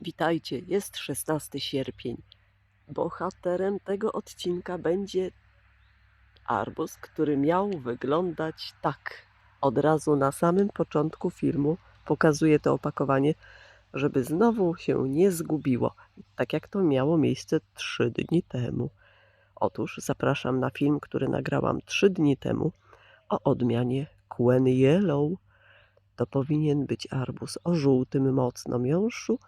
Witajcie, jest 16 sierpień. Bohaterem tego odcinka będzie arbuz, który miał wyglądać tak. Od razu na samym początku filmu pokazuję to opakowanie, żeby znowu się nie zgubiło, tak jak to miało miejsce 3 dni temu. Otóż zapraszam na film, który nagrałam 3 dni temu o odmianie Quen Yellow. To powinien być arbuz o żółtym mocno miąższu,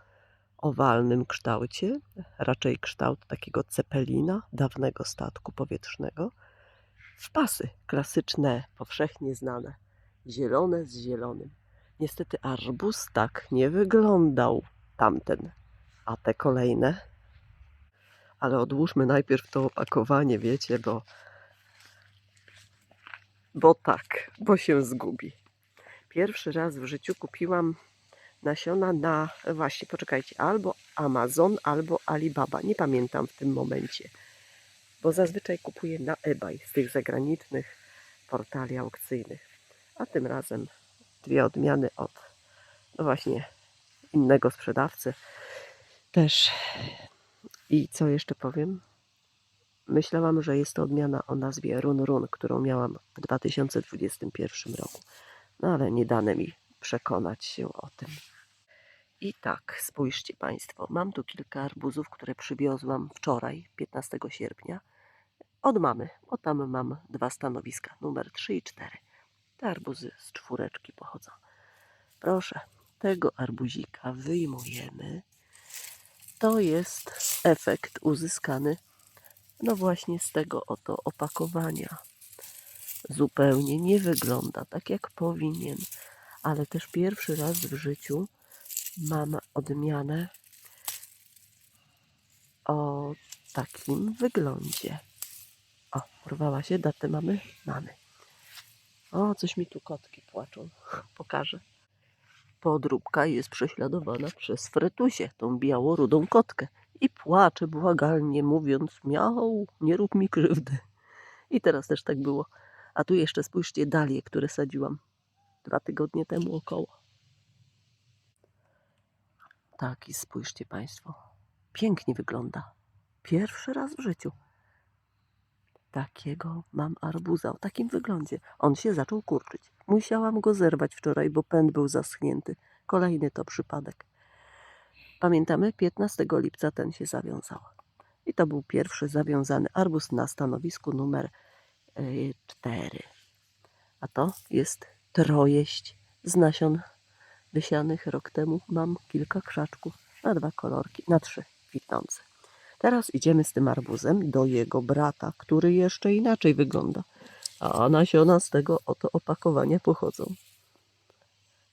owalnym kształcie, raczej kształt takiego cepelina, dawnego statku powietrznego, w pasy klasyczne, powszechnie znane, zielone z zielonym. Niestety arbuz tak nie wyglądał tamten, a te kolejne. Ale odłóżmy najpierw to opakowanie, wiecie, bo bo tak, bo się zgubi. Pierwszy raz w życiu kupiłam nasiona na, właśnie, poczekajcie, albo Amazon, albo Alibaba. Nie pamiętam w tym momencie, bo zazwyczaj kupuję na eBay z tych zagranicznych portali aukcyjnych. A tym razem dwie odmiany od, no właśnie, innego sprzedawcy. Też. I co jeszcze powiem? Myślałam, że jest to odmiana o nazwie Run Run, którą miałam w 2021 roku. No ale nie dane mi przekonać się o tym. I tak, spójrzcie Państwo, mam tu kilka arbuzów, które przywiozłam wczoraj, 15 sierpnia, od mamy, bo tam mam dwa stanowiska, numer 3 i 4. Te arbuzy z czwóreczki pochodzą. Proszę, tego arbuzika wyjmujemy. To jest efekt uzyskany, no właśnie z tego oto opakowania. Zupełnie nie wygląda tak, jak powinien, ale też pierwszy raz w życiu mam odmianę o takim wyglądzie. O, urwała się, datę mamy? Mamy. O, coś mi tu kotki płaczą. Pokażę. Podróbka jest prześladowana przez Fretusie, tą białorudą kotkę. I płacze błagalnie, mówiąc miał, nie rób mi krzywdy. I teraz też tak było. A tu jeszcze spójrzcie dalie, które sadziłam dwa tygodnie temu około. Tak, i spójrzcie Państwo. Pięknie wygląda. Pierwszy raz w życiu. Takiego mam arbuza o takim wyglądzie. On się zaczął kurczyć. Musiałam go zerwać wczoraj, bo pęd był zaschnięty. Kolejny to przypadek. Pamiętamy, 15 lipca ten się zawiązał. I to był pierwszy zawiązany arbuz na stanowisku numer 4. A to jest trojeść z nasion wysianych rok temu. Mam kilka krzaczków na dwa kolorki, na trzy kwitnące. Teraz idziemy z tym arbuzem do jego brata, który jeszcze inaczej wygląda. A nasiona z tego oto opakowania pochodzą.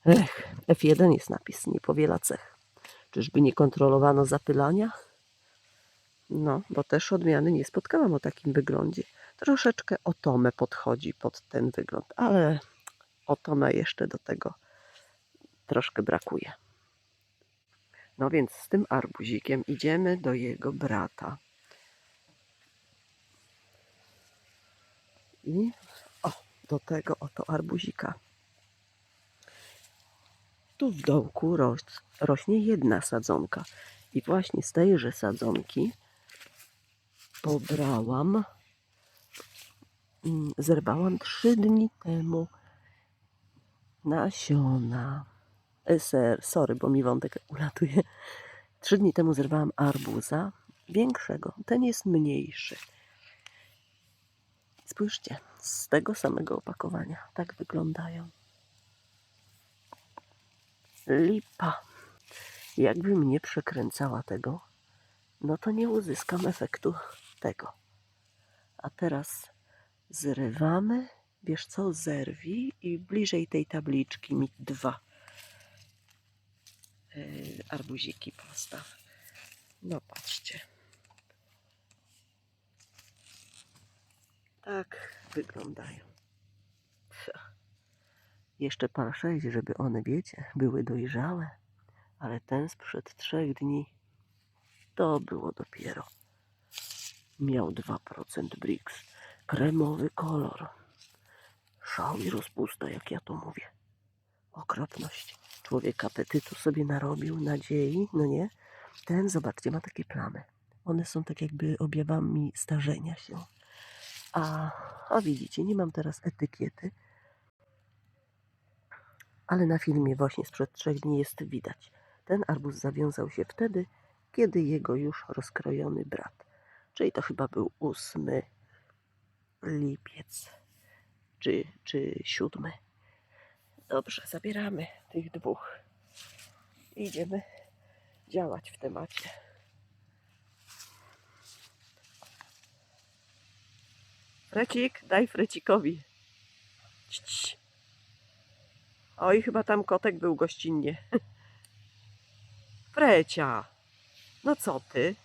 Ech, F1 jest napis, nie powiela cech. Czyżby nie kontrolowano zapylania? No, bo też odmiany nie spotkałam o takim wyglądzie. Troszeczkę Otome podchodzi pod ten wygląd, ale Otome jeszcze do tego troszkę brakuje. No więc z tym arbuzikiem idziemy do jego brata. I o, do tego oto arbuzika. Tu w dołku roś, rośnie jedna sadzonka. I właśnie z tejże sadzonki pobrałam, mm, zerbałam trzy dni temu nasiona. E, Ser, sorry, bo mi wątek ulatuje. Trzy dni temu zerwałam arbuza większego. Ten jest mniejszy. Spójrzcie, z tego samego opakowania. Tak wyglądają. Lipa. Jakbym nie przekręcała tego, no to nie uzyskam efektu tego. A teraz zrywamy. Wiesz co, zerwij i bliżej tej tabliczki mi dwa yy, arbuziki postaw. No patrzcie. Tak wyglądają. Jeszcze par sześć, żeby one, wiecie, były dojrzałe. Ale ten sprzed trzech dni to było dopiero. Miał 2% Brix. Kremowy kolor. Szał i rozpusta, jak ja to mówię. Okropność. Człowiek apetytu sobie narobił, nadziei, no nie? Ten, zobaczcie, ma takie plamy. One są tak jakby objawami starzenia się. A, a widzicie, nie mam teraz etykiety, ale na filmie właśnie sprzed trzech dni jest widać. Ten arbuz zawiązał się wtedy, kiedy jego już rozkrojony brat, czyli to chyba był 8 lipiec, czy, czy 7. Dobrze, zabieramy tych dwóch. Idziemy działać w temacie. Frecik, daj Frecikowi. Cii. Oj, chyba tam kotek był gościnnie. Frecia, no co ty?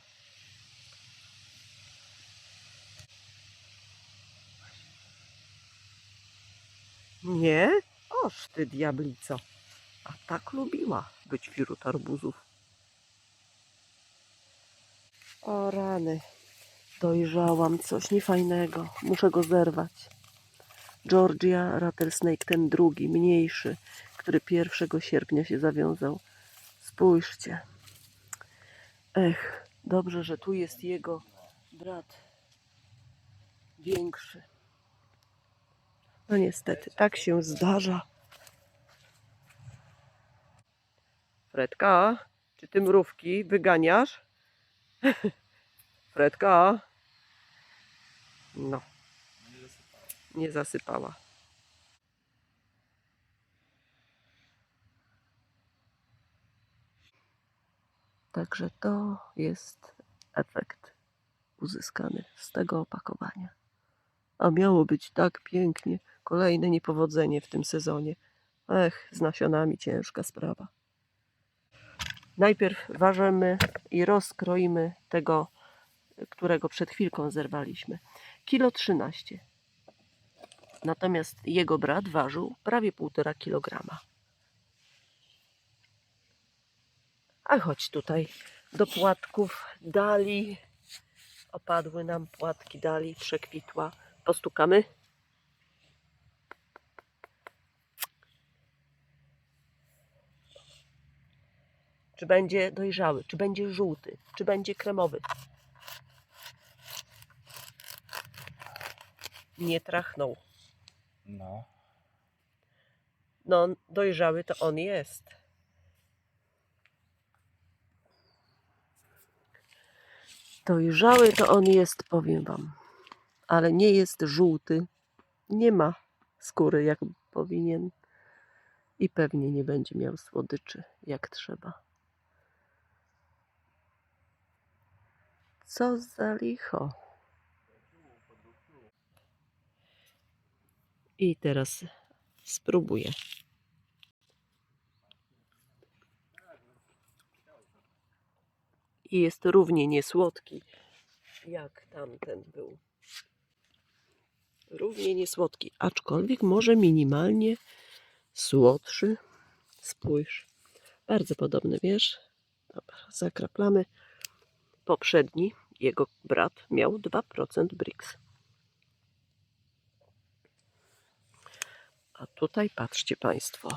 Nie? Oż ty diablico. A tak lubiła być wśród arbuzów. O rany. Dojrzałam coś niefajnego. Muszę go zerwać. Georgia Rattlesnake, ten drugi, mniejszy, który 1 sierpnia się zawiązał. Spójrzcie. Ech, dobrze, że tu jest jego brat większy. No niestety, tak się zdarza. Fredka, czy ty mrówki wyganiasz? Fredka? No, nie zasypała. Także to jest efekt uzyskany z tego opakowania. A miało być tak pięknie. Kolejne niepowodzenie w tym sezonie. Ech, z nasionami ciężka sprawa. Najpierw ważymy i rozkroimy tego, którego przed chwilką zerwaliśmy. Kilo 13. Natomiast jego brat ważył prawie 1,5 kg. A chodź tutaj do płatków dali. Opadły nam płatki dali, przekwitła. Postukamy. Czy będzie dojrzały, czy będzie żółty, czy będzie kremowy. Nie trachnął. No. No, dojrzały to on jest. Dojrzały to on jest, powiem wam. Ale nie jest żółty. Nie ma skóry jak powinien. I pewnie nie będzie miał słodyczy jak trzeba. Co za licho. I teraz spróbuję. I jest równie niesłodki, jak tamten był. Równie niesłodki, aczkolwiek może minimalnie słodszy. Spójrz. Bardzo podobny, wiesz? Dobra, zakraplamy. Poprzedni, jego brat, miał 2% BRICS. A tutaj patrzcie Państwo.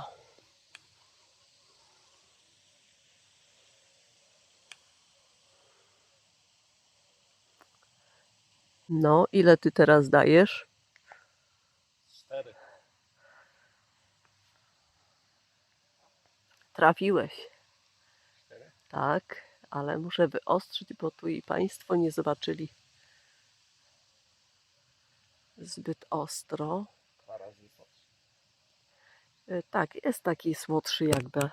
No, ile ty teraz dajesz? Trafiłeś. Tak, ale muszę wyostrzyć, bo tu i Państwo nie zobaczyli zbyt ostro. Y, Tak, jest taki słodszy jakby.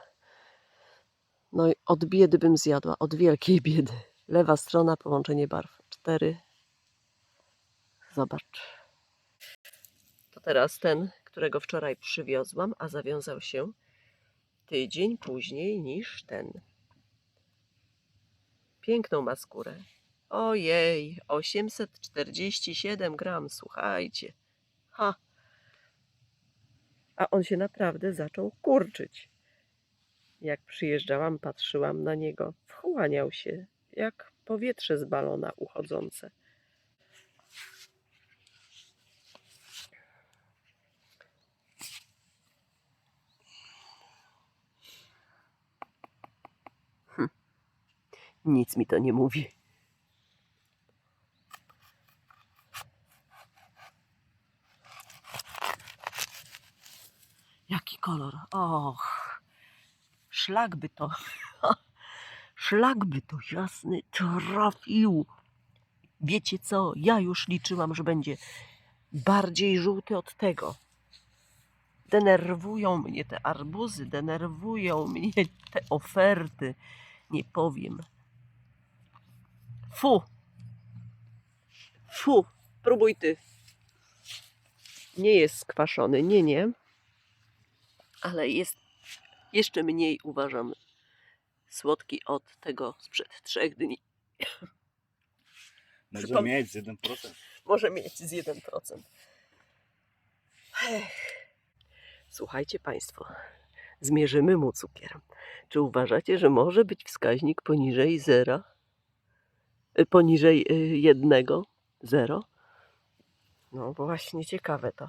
No i od biedy bym zjadła, od wielkiej biedy. Lewa strona, połączenie barw. Cztery. Zobacz. To teraz ten, którego wczoraj przywiozłam, a zawiązał się tydzień później niż ten. Piękną ma skórę. Ojej, 847 gram, słuchajcie. Ha! A on się naprawdę zaczął kurczyć. Jak przyjeżdżałam, patrzyłam na niego. Wchłaniał się, jak powietrze z balona uchodzące. Nic mi to nie mówi. Jaki kolor? Och, szlak by to, szlak by to jasny trafił. Wiecie co? Ja już liczyłam, że będzie bardziej żółty od tego. Denerwują mnie te arbuzy, denerwują mnie te oferty. Nie powiem. Fu! Fu! Próbuj ty. Nie jest skwaszony, nie, nie. Ale jest jeszcze mniej, uważam, słodki od tego sprzed trzech dni. Może Przypom- mieć z 1%. może mieć z 1%. Ech. Słuchajcie Państwo, zmierzymy mu cukier. Czy uważacie, że może być wskaźnik poniżej zera? Y, Poniżej y, jednego? Zero? No właśnie, ciekawe to.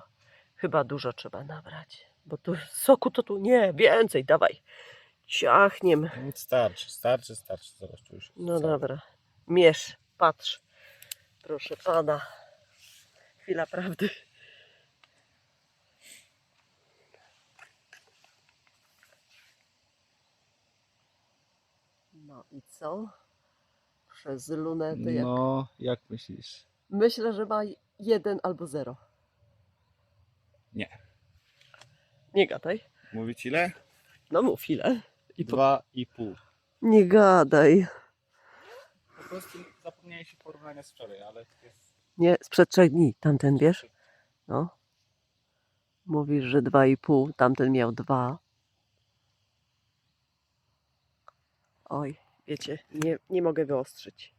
Chyba dużo trzeba nabrać. Bo tu soku to tu nie, więcej, dawaj. Ciachniem. Starczy, starczy, starczy. Zobacz, tu już. No dobra. Mierz, patrz. Proszę pana. Chwila prawdy. No i co? Przez lunety. Jak... No, jak myślisz? Myślę, że ma jeden albo zero. Nie. Nie gadaj. Mówić ile? No mów ile. I po... Dwa i pół. Nie gadaj. Po prostu zapomniałem się porównania z wczoraj, ale jest... Nie, sprzed trzech dni. Tamten wiesz? No. Mówisz, że dwa i pół, tamten miał dwa. Oj, wiecie, nie, nie mogę wyostrzyć.